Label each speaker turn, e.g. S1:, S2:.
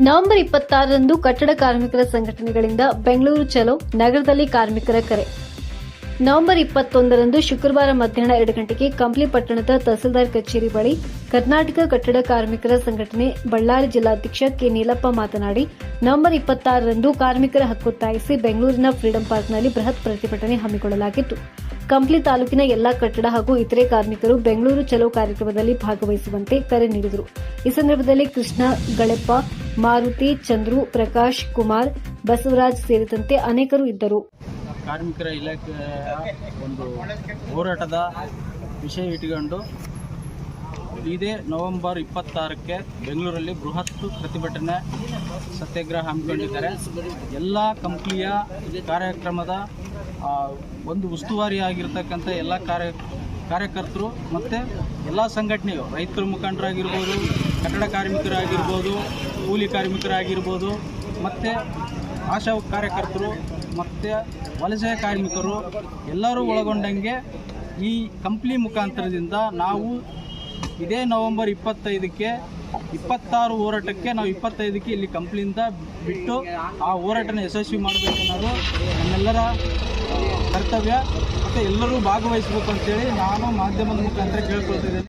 S1: November ಇಪ್ಪತ್ತಾರರಂದು ಕಟ್ಟಡ ಕಾರ್ಮಿಕರ ಸಂಘಟನೆಗಳಿಂದ ಬೆಂಗಳೂರು ಚಲೋ ನಗರದಲ್ಲಿ ಕಾರ್ಮಿಕರ ಕರೆ. ನವೆಂಬರ್ ಇಪ್ಪತ್ತೊಂದರಂದು ಶುಕ್ರವಾರ ಮಧ್ಯಾಹ್ನ ಎರಡು ಗಂಟೆಗೆ ಕಂಪ್ಲಿ ಪಟ್ಟಣದ ತಹಸೀಲ್ದಾರ್ ಕಚೇರಿ ಬಳಿ ಕರ್ನಾಟಕ ಕಟ್ಟಡ ಕಾರ್ಮಿಕರ ಸಂಘಟನೆ ಬಳ್ಳಾರಿ ಜಿಲ್ಲಾಧ್ಯಕ್ಷ ಕೆ ನೀಲಪ್ಪ ಮಾತನಾಡಿ, ನವೆಂಬರ್ ಇಪ್ಪತ್ತಾರರಂದು ಕಾರ್ಮಿಕರ ಹಕ್ಕೊತ್ತಾಯಿಸಿ ಬೆಂಗಳೂರಿನ ಫ್ರೀಡಂ ಪಾರ್ಕ್ನಲ್ಲಿ ಬೃಹತ್ ಪ್ರತಿಭಟನೆ ಹಮ್ಮಿಕೊಳ್ಳಲಾಗಿತ್ತು. ಕಂಪ್ಲಿ ತಾಲೂಕಿನ ಎಲ್ಲಾ ಕಟ್ಟಡ ಹಾಗೂ ಇತರೆ ಕಾರ್ಮಿಕರು ಬೆಂಗಳೂರು ಚಲೋ ಕಾರ್ಯಕ್ರಮದಲ್ಲಿ ಭಾಗವಹಿಸುವಂತೆ ಕರೆ ನೀಡಿದರು. ಈ ಸಂದರ್ಭದಲ್ಲಿ ಕೃಷ್ಣ ಗಳೆಪ್ಪ ಮಾರುತಿ, ಚಂದ್ರು, ಪ್ರಕಾಶ್, ಕುಮಾರ್, ಬಸವರಾಜ್ ಸೇರಿದಂತೆ ಅನೇಕರು ಇದ್ದರು.
S2: ಕಾರ್ಮಿಕರ ಇಲಾಖೆ ಒಂದು ಹೋರಾಟದ ವಿಷಯ ಇಟ್ಟುಕೊಂಡು ಇದೇ ನವೆಂಬರ್ ಇಪ್ಪತ್ತಾರಕ್ಕೆ ಬೆಂಗಳೂರಲ್ಲಿ ಬೃಹತ್ ಪ್ರತಿಭಟನೆ ಸತ್ಯಾಗ್ರಹ ಹಮ್ಮಿಕೊಂಡಿದ್ದಾರೆ. ಎಲ್ಲ ಕಂಪ್ನಿಯ ಕಾರ್ಯಕ್ರಮದ ಒಂದು ಉಸ್ತುವಾರಿ ಆಗಿರ್ತಕ್ಕಂಥ ಎಲ್ಲ ಕಾರ್ಯ ಕಾರ್ಯಕರ್ತರು ಮತ್ತು ಎಲ್ಲ ಸಂಘಟನೆಯು ರೈತರ ಮುಖಂಡರಾಗಿರ್ಬೋದು, ಕಟ್ಟಡ ಕಾರ್ಮಿಕರಾಗಿರ್ಬೋದು, ಕೂಲಿ ಕಾರ್ಮಿಕರಾಗಿರ್ಬೋದು, ಮತ್ತು ಆಶಾ ಕಾರ್ಯಕರ್ತರು ಮತ್ತು ವಲಸೆ ಕಾರ್ಮಿಕರು ಎಲ್ಲರೂ ಒಳಗೊಂಡಂಗೆ ಈ ಕಂಪ್ನಿ ಮುಖಾಂತರದಿಂದ ನಾವು ಇದೇ ನವೆಂಬರ್ ಇಪ್ಪತ್ತೈದಕ್ಕೆ, ಇಪ್ಪತ್ತಾರು ಹೋರಾಟಕ್ಕೆ ನಾವು ಇಪ್ಪತ್ತೈದಕ್ಕೆ ಇಲ್ಲಿ ಕಂಪ್ನಿಯಿಂದ ಬಿಟ್ಟು ಆ ಹೋರಾಟನ ಯಶಸ್ವಿ ಮಾಡಬೇಕು ಅನ್ನೋದು ನಮ್ಮೆಲ್ಲರ ಕರ್ತವ್ಯ. ಮತ್ತು ಎಲ್ಲರೂ ಭಾಗವಹಿಸಬೇಕು ಅಂತೇಳಿ ನಾನು ಮಾಧ್ಯಮದ ಮುಖಾಂತರ ಕೇಳ್ಕೊಳ್ತಿದ್ದೇನೆ